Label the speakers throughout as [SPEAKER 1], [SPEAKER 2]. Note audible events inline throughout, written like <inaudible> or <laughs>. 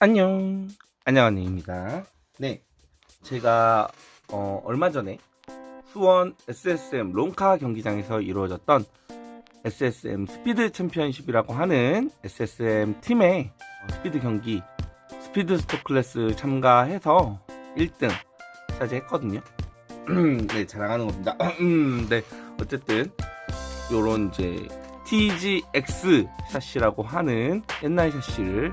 [SPEAKER 1] 안녕. 안녕하네입니다. 네. 제가, 어, 얼마 전에 수원 SSM 롱카 경기장에서 이루어졌던 SSM 스피드 챔피언십이라고 하는 SSM 팀의 어, 스피드 경기, 스피드 스토 클래스 참가해서 1등 차지했거든요. <clears throat> 네, 자랑하는 겁니다. <clears throat> 네, 어쨌든, 요런 이제 TGX 샷시라고 하는 옛날 샷시를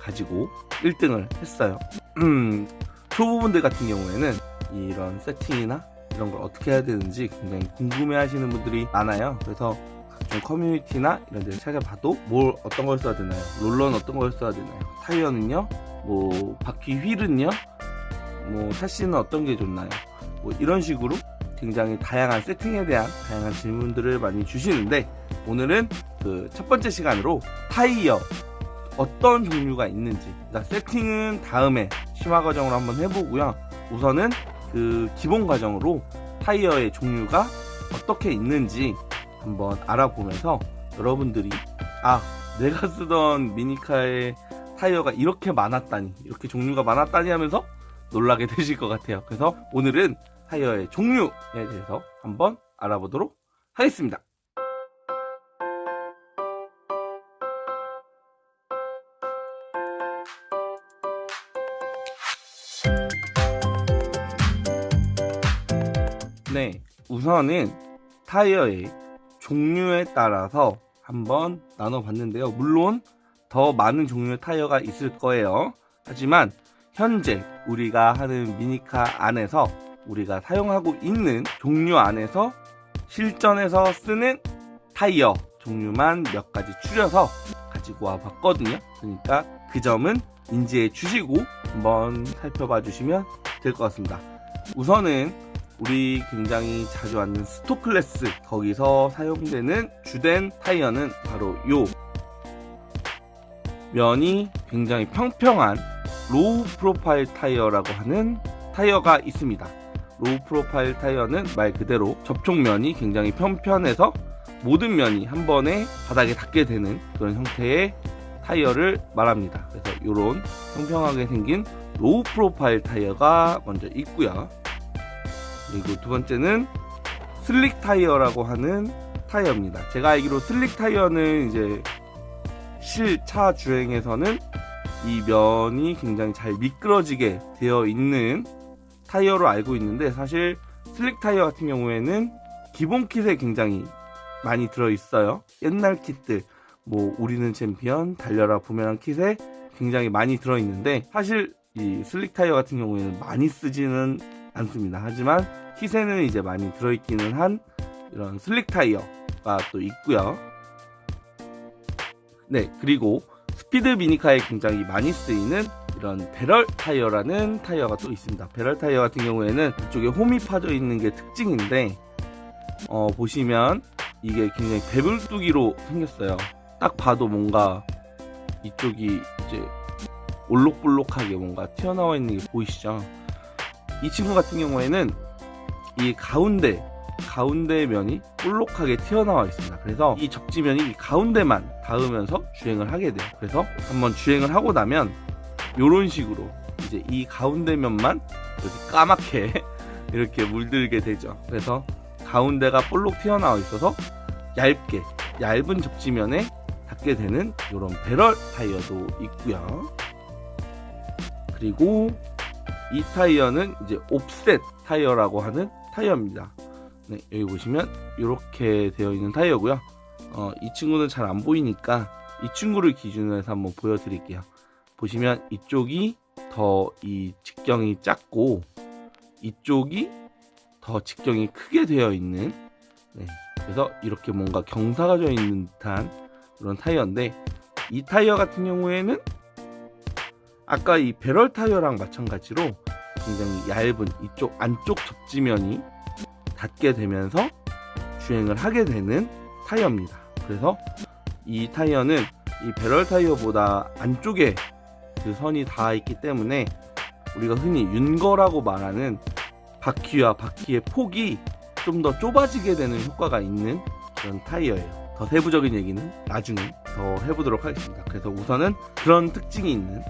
[SPEAKER 1] 가지고 1등을 했어요. 음, 초보분들 같은 경우에는 이런 세팅이나 이런 걸 어떻게 해야 되는지 굉장히 궁금해 하시는 분들이 많아요. 그래서 각종 커뮤니티나 이런 데를 찾아봐도 뭘 어떤 걸 써야 되나요? 롤러는 어떤 걸 써야 되나요? 타이어는요? 뭐 바퀴 휠은요? 뭐 샤시는 어떤 게 좋나요? 뭐 이런 식으로 굉장히 다양한 세팅에 대한 다양한 질문들을 많이 주시는데 오늘은 그 첫 번째 시간으로 타이어 어떤 종류가 있는지. 세팅은 다음에 심화 과정으로 한번 해보고요. 우선은 그 기본 과정으로 타이어의 종류가 어떻게 있는지 한번 알아보면서 여러분들이 아 내가 쓰던 미니카의 타이어가 이렇게 많았다니 이렇게 종류가 많았다니 하면서 놀라게 <laughs> 되실 것 같아요. 그래서 오늘은 타이어의 종류에 대해서 한번 알아보도록 하겠습니다 네, 우선은 타이어의 종류에 따라서 한번 나눠봤는데요. 물론 더 많은 종류의 타이어가 있을 거예요. 하지만 현재 우리가 하는 미니카 안에서 우리가 사용하고 있는 종류 안에서 실전에서 쓰는 타이어 종류만 몇 가지 추려서 가지고 와 봤거든요. 그러니까 그 점은 인지해 주시고 한번 살펴봐 주시면 될 것 같습니다. 우선은 우리 굉장히 자주 하는 스토클래스 거기서 사용되는 주된 타이어는 바로 요 면이 굉장히 평평한 로우 프로파일 타이어라고 하는 타이어가 있습니다. 로우 프로파일 타이어는 말 그대로 접촉면이 굉장히 편편해서 모든 면이 한 번에 바닥에 닿게 되는 그런 형태의 타이어를 말합니다. 그래서 이런 평평하게 생긴 로우 프로파일 타이어가 먼저 있고요. 그리고 두 번째는 슬릭 타이어라고 하는 타이어입니다. 제가 알기로 슬릭 타이어는 이제 실차 주행에서는 이 면이 굉장히 잘 미끄러지게 되어 있는 타이어로 알고 있는데 사실 슬릭 타이어 같은 경우에는 기본 킷에 굉장히 많이 들어 있어요. 옛날 킷들 뭐 우리는 챔피언 달려라 부메랑 킷에 굉장히 많이 들어 있는데 사실 이 슬릭 타이어 같은 경우에는 많이 쓰지는 않습니다. 하지만 킷에는 이제 많이 들어있기는 한 이런 슬릭 타이어가 또 있고요. 네, 그리고 스피드 미니카에 굉장히 많이 쓰이는 이런 배럴 타이어라는 타이어가 또 있습니다. 배럴 타이어 같은 경우에는 이쪽에 홈이 파져 있는 게 특징인데 어, 보시면 이게 굉장히 배불뚝이로 생겼어요. 딱 봐도 뭔가 이쪽이 이제 올록볼록하게 뭔가 튀어나와 있는 게 보이시죠? 이 친구 같은 경우에는 이 가운데 가운데 면이 볼록하게 튀어나와 있습니다. 그래서 이 접지면이 이 가운데만 닿으면서 주행을 하게 돼요. 그래서 한번 주행을 하고 나면 이런 식으로 이제 이 가운데 면만 이렇게 까맣게 <laughs> 이렇게 물들게 되죠. 그래서 가운데가 볼록 튀어나와 있어서 얇게 얇은 접지면에 닿게 되는 이런 배럴 타이어도 있고요. 그리고 이 타이어는 이제 옵셋 타이어라고 하는 타이어입니다. 네, 여기 보시면 이렇게 되어 있는 타이어고요. 어, 이 친구는 잘 안 보이니까 이 친구를 기준으로 해서 한번 보여드릴게요. 보시면 이쪽이 더 이 직경이 작고 이쪽이 더 직경이 크게 되어 있는 네, 그래서 이렇게 뭔가 경사가 져 있는 듯한 그런 타이어인데 이 타이어 같은 경우에는 아까 이 배럴 타이어랑 마찬가지로 굉장히 얇은 이쪽 안쪽 접지면이 닿게 되면서 주행을 하게 되는 타이어입니다. 그래서 이 타이어는 이 배럴 타이어보다 안쪽에 그 선이 닿아 있기 때문에 우리가 흔히 윤거라고 말하는 바퀴와 바퀴의 폭이 좀 더 좁아지게 되는 효과가 있는 그런 타이어예요. 더 세부적인 얘기는 나중에 더 해보도록 하겠습니다. 그래서 우선은 그런 특징이 있는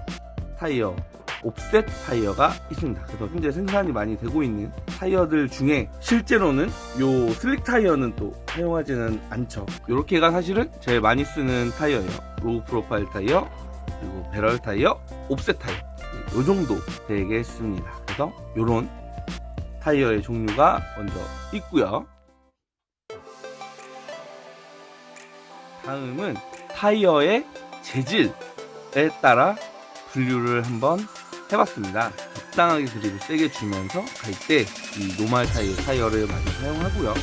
[SPEAKER 1] 타이어, 옵셋 타이어가 있습니다. 그래서 현재 생산이 많이 되고 있는 타이어들 중에 실제로는 요 슬릭 타이어는 또 사용하지는 않죠. 요렇게가 사실은 제일 많이 쓰는 타이어예요. 로우 프로파일 타이어, 그리고 배럴 타이어, 옵셋 타이어. 네, 요 정도 되겠습니다. 그래서 요런 타이어의 종류가 먼저 있고요. 다음은 타이어의 재질에 따라 분류를 한번 해봤습니다. 적당하게 그립을 세게 주면서 갈 때 이 노말 타이어 타이어를 많이 사용하고요.